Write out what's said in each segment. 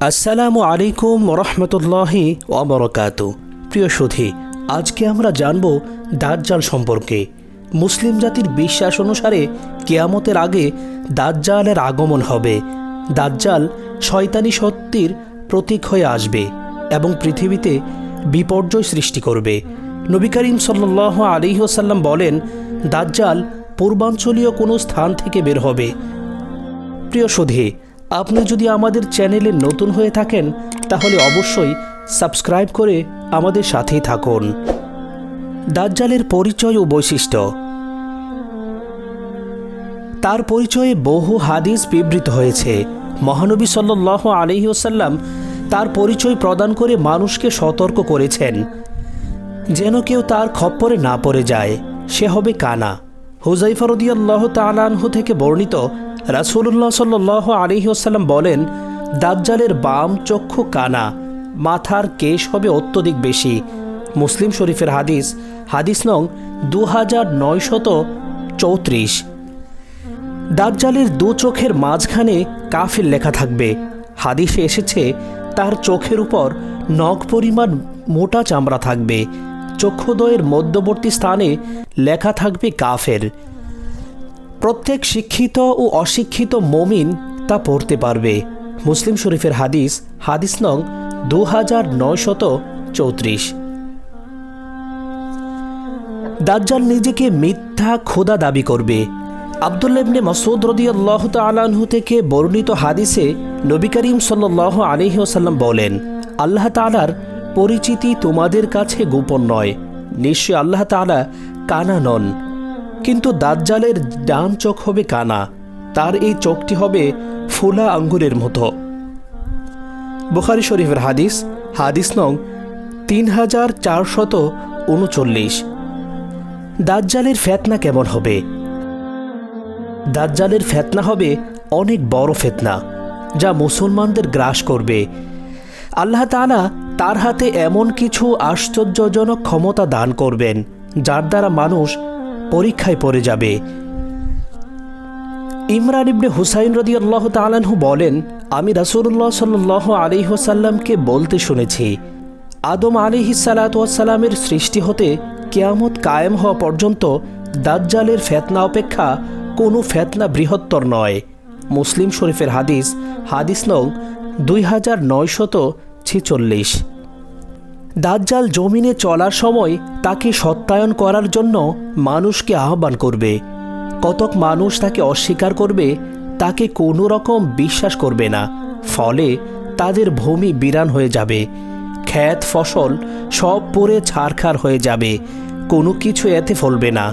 আসসালামু আলাইকুম রহমতুল্লাহি ওবরকাত। প্রিয় সুধী, আজকে আমরা জানব দাজ্জাল সম্পর্কে। মুসলিম জাতির বিশ্বাস অনুসারে কেয়ামতের আগে দাজ্জালের আগমন হবে। দাজ্জাল শয়তানি সত্যির প্রতীক হয়ে আসবে এবং পৃথিবীতে বিপর্যয় সৃষ্টি করবে। নবী করিম সাল্লাহ আলিহাসাল্লাম বলেন, দাজ্জাল পূর্বাঞ্চলীয় কোনো স্থান থেকে বের হবে। প্রিয় সুধী আপনি যদি আমাদের চ্যানেলে নতুন হয়ে থাকেন, তাহলে অবশ্যই সাবস্ক্রাইব করে আমাদের সাথেই থাকুন। দাজ্জালের পরিচয় ও বৈশিষ্ট্য। তার পরিচয়ে বহু হাদিস বিবৃত হয়েছে। মহানবী সাল্লাহ আলহিউসাল্লাম তার পরিচয় প্রদান করে মানুষকে সতর্ক করেছেন। যেন কেউ তার খপ্পরে না পড়ে যায়। সে হবে কানা। হুজাইফরদিয়াল্লাহ তালানহু থেকে বর্ণিত রাসুল্লাহ সাল্লাহ আলিহাসাল্লাম বলেন, দাজ্জালের বাম চক্ষু কানা, মাথার কেশ হবে অত্যধিক বেশি। মুসলিম শরীফের হাদিস হাদিস নং দু হাজার নয়শত চৌত্রিশ। দাজ্জালের দু চোখের মাঝখানে কাফির লেখা থাকবে। হাদিসে এসেছে, তার চোখের উপর নখ পরিমাণ মোটা চামড়া থাকবে। চক্ষুদয়ের মধ্যবর্তী স্থানে লেখা থাকবে কাফের প্রত্যেক শিক্ষিত ও অশিক্ষিত মমিন তা পড়তে পারবে। মুসলিম শরীফের হাদিস হাদিস নং দু হাজার নয়শত চৌত্রিশ। দাজ্জাল নিজেকে মিথ্যা খোদা দাবি করবে। আবদুল্লাবনে মসুদ রদিয়াল্লাহ তালাহু থেকে বর্ণিত হাদিসে নবী করিম সাল্লাহ আলহিহাসাল্লাম বলেন, আল্লাহ তালার পরিচিতি তোমাদের কাছে গোপন নয়। নিশ্চয় আল্লাহ তালা কানা নন। কিন্তু দাজ্জালের ডান চোখ হবে কানা, তার এই চোখটি হবে ফোলা আঙ্গুরের মতো। বুখারি শরীফের হাদিস হাদিস নং তিন হাজার চারশত উনচল্লিশ। দাজ্জালের ফেতনা কেমন হবে? দাজ্জালের ফেতনা হবে অনেক বড় ফেতনা, যা মুসলমানদের গ্রাস করবে। আল্লাহ তালা তার হাতে এমন কিছু আশ্চর্যজনক ক্ষমতা দান করবেন, যার দ্বারা মানুষ পরীক্ষায় পড়ে যাবে। ইমরান ইবনে হুসাইন রদি আল্লাহ বলেন, আমি রাসুল্লাহ সাল্লাহ আলিহসাল্লামকে বলতে শুনেছি, আদম আলিহি সালাতামের সৃষ্টি হতে কেয়ামত কায়েম হওয়া পর্যন্ত দাজ্জালের ফেতনা অপেক্ষা কোনো ফেতনা বৃহত্তর নয়। মুসলিম শরীফের হাদিস হাদিস নং দুই হাজার নয়শত ছেচল্লিশ। দাজ্জাল জমিনে চলার সময় তাকে সত্যায়ন করার জন্য মানুষকে আহ্বান করবে। কতক মানুষ তাকে অস্বীকার করবে, তাকে কোনো রকম বিশ্বাস করবে না। ফলে তাদের ভূমি বিরান হয়ে যাবে। খ্যাত ফসল সব পরে ছারখার হয়ে যাবে। কোনো কিছু এতে ফলবে না।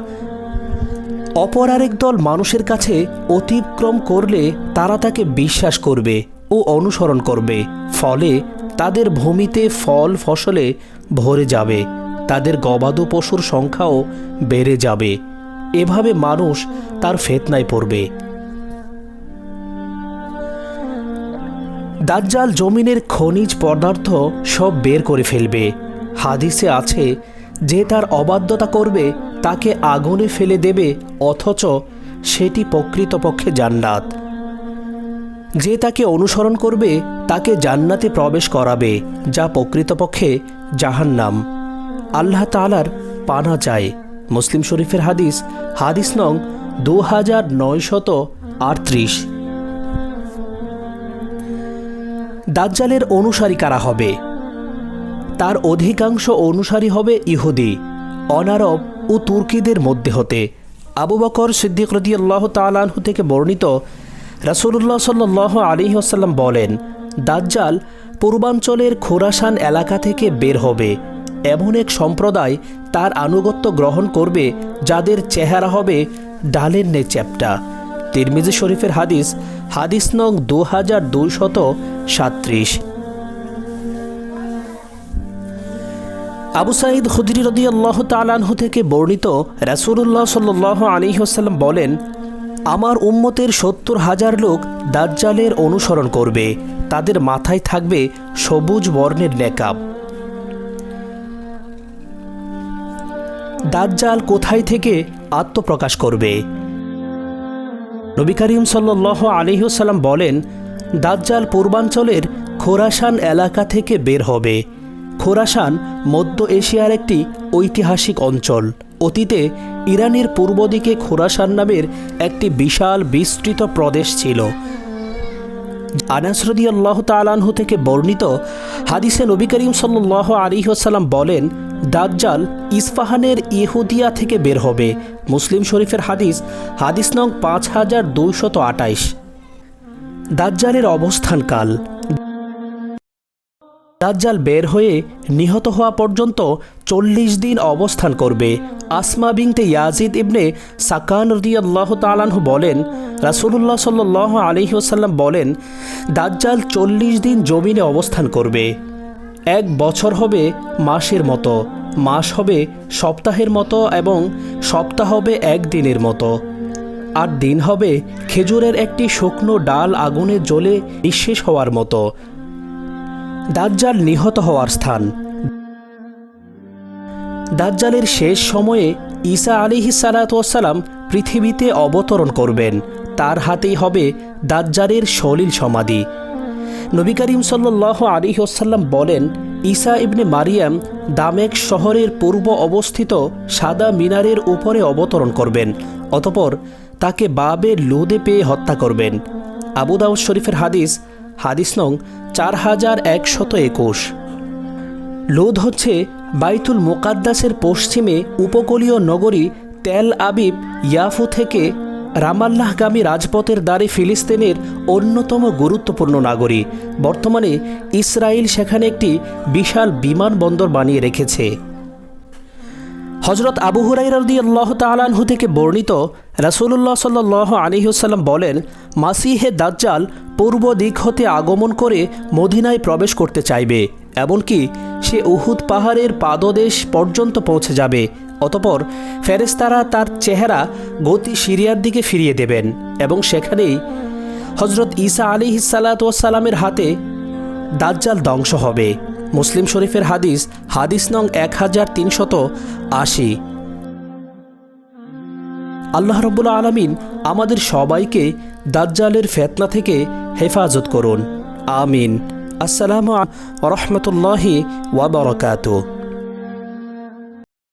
অপর আরেক দল মানুষের কাছে অতিক্রম করলে তারা তাকে বিশ্বাস করবে ও অনুসরণ করবে। ফলে তাদের ভূমিতে ফল ফসলে ভরে যাবে, তাদের গবাদ পশুর সংখ্যাও বেড়ে যাবে। এভাবে মানুষ তার ফেতনায় পড়বে। দাজ্জাল জমিনের খনিজ পদার্থ সব বের করে ফেলবে। হাদিসে আছে, যে তার অবাধ্যতা করবে, তাকে আগুনে ফেলে দেবে, অথচ সেটি প্রকৃতপক্ষে জান্নাত। যে তাকে অনুসরণ করবে, তাকে জান্নাতে প্রবেশ করাবে, যা প্রকৃতপক্ষে জাহান্নাম। আল্লাহ তালার পানা চায়। মুসলিম শরীফের হাদিস হাদিস নং দু হাজার নয়শত আটত্রিশ। দাজ্জালের অনুসারী কারা হবে? তার অধিকাংশ অনুসারী হবে ইহুদি, অনারব ও তুর্কিদের মধ্যে হতে। আবু বকর সিদ্দিক রদিয়াল্লাহ তালাহু থেকে বর্ণিত রাসুল্লাহ সাল্লাহ আলী আসাল্লাম বলেন, দাজ্জাল পূর্বাঞ্চলের খোরাসান এলাকা থেকে বের হবে। এমন এক সম্প্রদায় তার আনুগত্য গ্রহণ করবে, যাদের চেহারা হবে ডালের নে চ্যাপ্টা। তিরমিজি শরীফের হাদিস হাদিস নং দু হাজার দুইশত সাত্রিশ। আবু সাঈদ খুদরি রদি তালানহু থেকে বর্ণিত রাসুল্লাহ সাল্লাহ আলিহাসাল্লাম বলেন আমার উম্মতের সত্তর হাজার লোক দাজ্জালের অনুসরণ করবে, তাদের মাথায় থাকবে সবুজ বর্ণের নেকাব। দাজ্জাল কোথায় থেকে আত্মপ্রকাশ করবে? নবী করিম সাল্লাহ আলিহাসাল্লাম বলেন, দাজ্জাল পূর্বাঞ্চলের খোরাসান এলাকা থেকে বের হবে। খোরাসান মধ্য এশিয়ার একটি ঐতিহাসিক অঞ্চল। অতীতে ইরানের পূর্ব দিকে খোরাসান নামের একটি বিশাল বিস্তৃত প্রদেশ ছিল। আনাসরদি আল্লাহ তালানহু থেকে বর্ণিত হাদিসে নবী করিম সাল্লাহ আলিহাসাল্লাম বলেন, দাজ্জাল ইস্পাহানের ইহুদিয়া থেকে বের হবে। মুসলিম শরীফের হাদিস হাদিস নং পাঁচ হাজার দুইশত আটাইশ দাজ্জালের অবস্থানকাল দাজ্জাল বের হয়ে নিহত হওয়া পর্যন্ত চল্লিশ দিন অবস্থান করবে। আসমা বিনতে ইয়াজিদ ইবনে সাকান রদিয়াল্লাহ তালানহু বলেন, রাসুলুল্লাহ সাল্লাহ আলহিউসাল্লাম বলেন, দাজ্জাল চল্লিশ দিন জমিনে অবস্থান করবে। এক বছর হবে মাসের মতো, মাস হবে সপ্তাহের মতো এবং সপ্তাহ হবে একদিনের মতো। আর দিন হবে খেজুরের একটি শুকনো ডাল আগুনে জ্বলে নিঃশেষ হওয়ার মতো। দাজ্জাল নিহত হওয়ার স্থান। দাজ্জালের শেষ সময়ে ঈসা আলিহি সালাতাম পৃথিবীতে অবতরণ করবেন। তার হাতেই হবে দাজ্জালের সলিল সমাধি। নবী করিম সাল্লাহ আলিহসাল্লাম বলেন, ঈসা ইবনে মারিয়াম দামেক শহরের পূর্ব অবস্থিত সাদা মিনারের উপরে অবতরণ করবেন, অতপর তাকে বাবে লোদে পেয়ে হত্যা করবেন। আবু দাউদ শরীফের হাদিস হাদিস নং চার হাজার একশত একুশ। লোধ হচ্ছে বাইতুল মোকাদ্দাসের পশ্চিমে উপকূলীয় নগরী তেল আবিব ইয়াফু থেকে রামাল্লাহগামী রাজপথের দ্বারে ফিলিস্তিনের অন্যতম গুরুত্বপূর্ণ নাগরী। বর্তমানে ইসরায়েল সেখানে একটি বিশাল বিমানবন্দর বানিয়ে রেখেছে। হজরত আবু হুরাইরদি আল্লাহ তালানহু থেকে বর্ণিত রাসুলুল্লাহ সাল্লাহ আলিহসাল্লাম বলেন, মাসিহে দাজ্জাল পূর্ব দিক হতে আগমন করে মদিনায় প্রবেশ করতে চাইবে। এমনকি সে উহুদ পাহাড়ের পাদদেশ পর্যন্ত পৌঁছে যাবে, অতপর ফেরেস্তারা তার চেহারা গতি সিরিয়ার দিকে ফিরিয়ে দেবেন এবং সেখানেই হজরত ঈসা আলী সালাতামের হাতে দাজ্জাল ধ্বংস হবে। মুসলিম শরীফের হাদিস হাদিস নং এক হাজার তিনশত আশি। আল্লাহ রব্বুল আলমিন আমাদের সবাইকে দাজ্জালের ফেতনা থেকে হেফাজত করুন। আমিন। আসসালামু রহমতুল্লাহি ওয়াবারকাতুহ